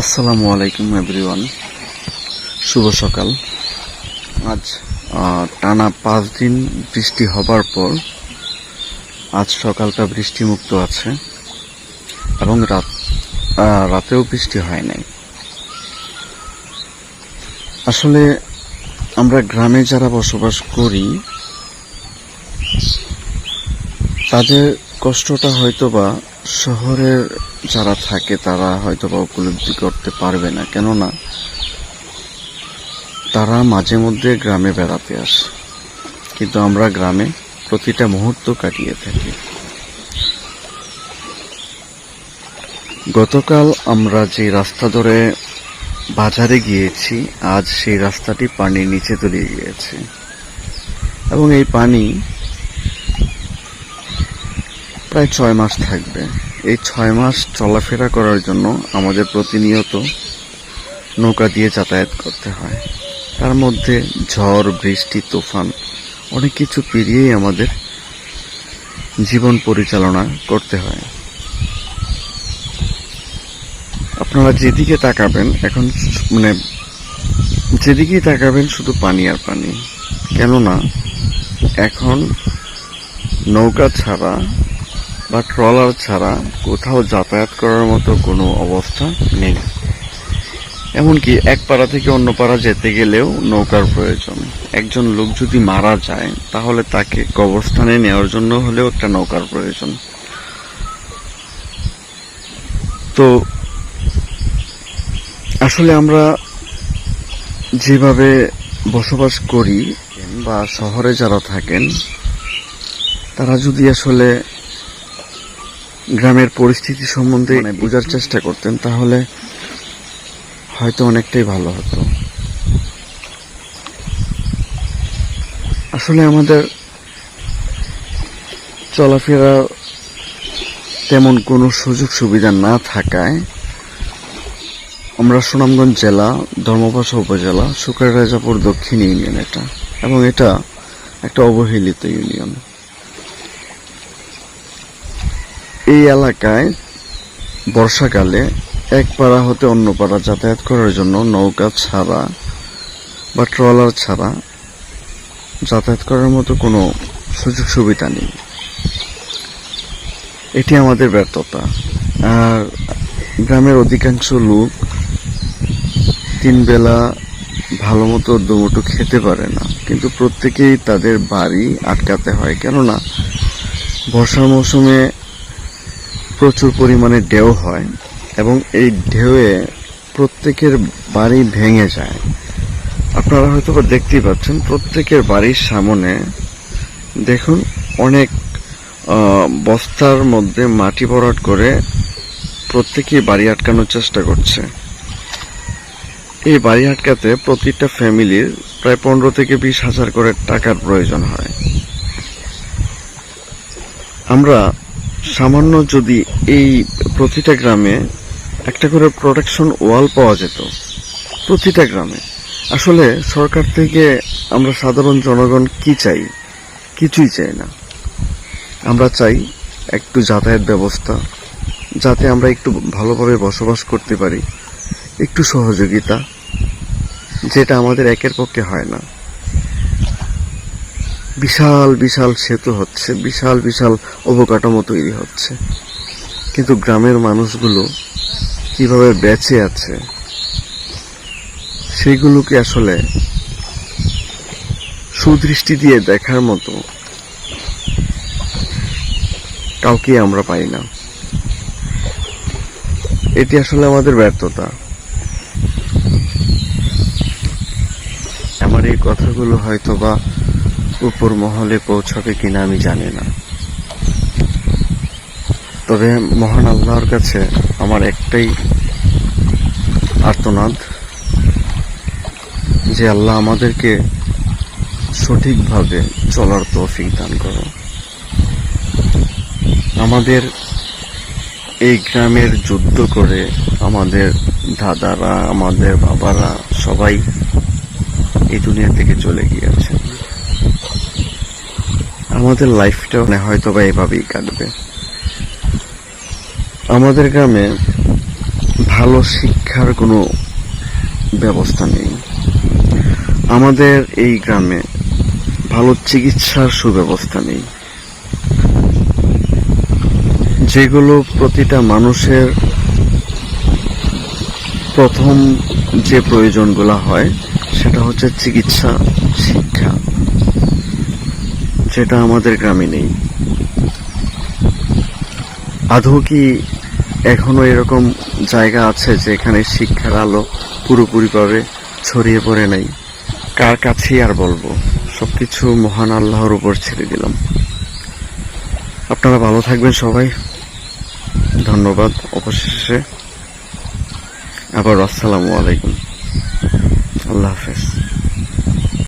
আসসালামু আলাইকুম এভরিওয়ান শুভ সকাল। আজ টানা পাঁচ দিন বৃষ্টি হবার পর আজ সকালটা বৃষ্টিমুক্ত আছে এবং রাত রাতেও বৃষ্টি হয় নাই। আসলে আমরা গ্রামে যারা বসবাস করি, তাদের কষ্টটা হয়তোবা শহরের যারা থাকে, তারা হয়তো বা উপলব্ধি করতে পারবে না। কেননা, তারা মাঝে মধ্যে গ্রামে বেড়াতে আসে। কিন্তু আমরা গ্রামে প্রতিটা মুহূর্ত কাটিয়ে থাকি। গতকাল আমরা যে রাস্তা ধরে বাজারে গিয়েছি, আজ সেই রাস্তাটি পানির নিচে তলিয়ে গিয়েছে। এবং এই পানি প্রায় ছয় মাস থাকবে। এই ছয় মাস চলাফেরা করার জন্য আমাদের প্রতিনিয়ত নৌকা দিয়ে যাতায়াত করতে হয়। তার মধ্যে ঝড়, বৃষ্টি, তুফান অনেক কিছু পেরিয়েই আমাদের জীবন পরিচালনা করতে হয়। আপনারা যেদিকে তাকাবেন, এখন মানে যেদিকেই তাকাবেন, শুধু পানি আর পানি। কেননা, এখন নৌকা ছাড়া বা ট্রলার ছাড়া কোথাও যাতায়াত করার মতো কোনো অবস্থা নেই। এমনকি এক পাড়া থেকে অন্য পাড়া যেতে গেলেও নৌকার প্রয়োজন। একজন লোক যদি মারা যায়, তাহলে তাকে কবরস্থানে নেওয়ার জন্য হলেও একটা নৌকার প্রয়োজন। তো, আসলে আমরা যেভাবে বসবাস করি বা শহরে যারা থাকেন, তারা যদি আসলে গ্রামের পরিস্থিতি সম্বন্ধে মানে বোঝার চেষ্টা করতেন, তাহলে হয়তো অনেকটাই ভালো হতো। আসলে আমাদের চলাফেরা তেমন কোনো সুযোগ সুবিধা না থাকায় আমরা সুনামগঞ্জ জেলা, ধর্মপাশা উপজেলা সুকার রাজাপুর দক্ষিণ ইউনিয়ন এটা, এবং এটা একটা অবহেলিত ইউনিয়ন। এই এলাকায় বর্ষাকালে এক পাড়া হতে অন্য পাড়া যাতায়াত করার জন্য নৌকা ছাড়া বা ট্রলার ছাড়া যাতায়াত করার মতো কোনো সুযোগ সুবিধা নেই। এটি আমাদের ব্যর্থতা। আর গ্রামের অধিকাংশ লোক তিন বেলা ভালো মতো দুমুটো খেতে পারে না। কিন্তু প্রত্যেকেই তাদের বাড়ি আটকাতে হয়। কেননা বর্ষার মৌসুমে প্রচুর পরিমাণে ঢেউ হয় এবং এই ঢেউয়ে প্রত্যেকের বাড়ি ভেঙে যায়। আপনারা হয়তো দেখতেই পাচ্ছেন, প্রত্যেকের বাড়ির সামনে দেখুন অনেক বস্তার মধ্যে মাটি ভরাট করে প্রত্যেকেই বাড়ি আটকানোর চেষ্টা করছে। এই বাড়ি আটকাতে প্রতিটা ফ্যামিলির প্রায় পনেরো থেকে বিশ হাজার করে টাকার প্রয়োজন হয়। আমরা সামান্য যদি এই প্রতিটা গ্রামে একটা করে প্রোটেকশন ওয়াল পাওয়া যেত, প্রতিটা গ্রামে। আসলে সরকার থেকে আমরা সাধারণ জনগণ কি চাই? কিছুই চাই না। আমরা চাই একটু যাতায়াত ব্যবস্থা, যাতে আমরা একটু ভালোভাবে বসবাস করতে পারি, একটু সহযোগিতা, যেটা আমাদের একের পক্ষে হয় না। বিশাল বিশাল সেতু হচ্ছে, বিশাল বিশাল অবকাঠামো তৈরি হচ্ছে। কিন্তু গ্রামের মানুষগুলো কীভাবে বেঁচে আছে, সেগুলোকে আসলে সুদৃষ্টি দিয়ে দেখার মতো কাউকে আমরা পাই না। এটি আসলে আমাদের ব্যর্থতা। আমার এই কথাগুলো হয়তো বা উপর মহলে পৌঁছাবে কিনা আমি জানি না। তবে মহান আল্লাহর কাছে আমার একটাই আর্তনাদ, যে আল্লাহ আমাদেরকে সঠিকভাবে চলার তৌফিক দান করো আমাদের এই গ্রামের যুদ্ধ করে আমাদের দাদারা, আমাদের বাবারা সবাই এই দুনিয়া থেকে চলে গিয়েছে। আমাদের লাইফটা মানে হয়তো বা এভাবেই কাটবে। আমাদের গ্রামে ভালো শিক্ষার কোনো ব্যবস্থা নেই। আমাদের এই গ্রামে ভালো চিকিৎসার সুব্যবস্থা নেই। যেগুলো প্রতিটা মানুষের প্রথম যে প্রয়োজনগুলো হয়, সেটা হচ্ছে চিকিৎসা, শিক্ষা। যেটা আমাদের গ্রামে নেই। আদৌ কি এখনও এরকম জায়গা আছে যেখানে শিক্ষার আলো পুরোপুরিভাবে ছড়িয়ে পড়ে নাই? কার কাছেই আর বলব? সবকিছু মহান আল্লাহর উপর ছেড়ে দিলাম। আপনারা ভালো থাকবেন সবাই। ধন্যবাদ অবশেষে। আবার আসসালামু আলাইকুম। আল্লাহ হাফেজ।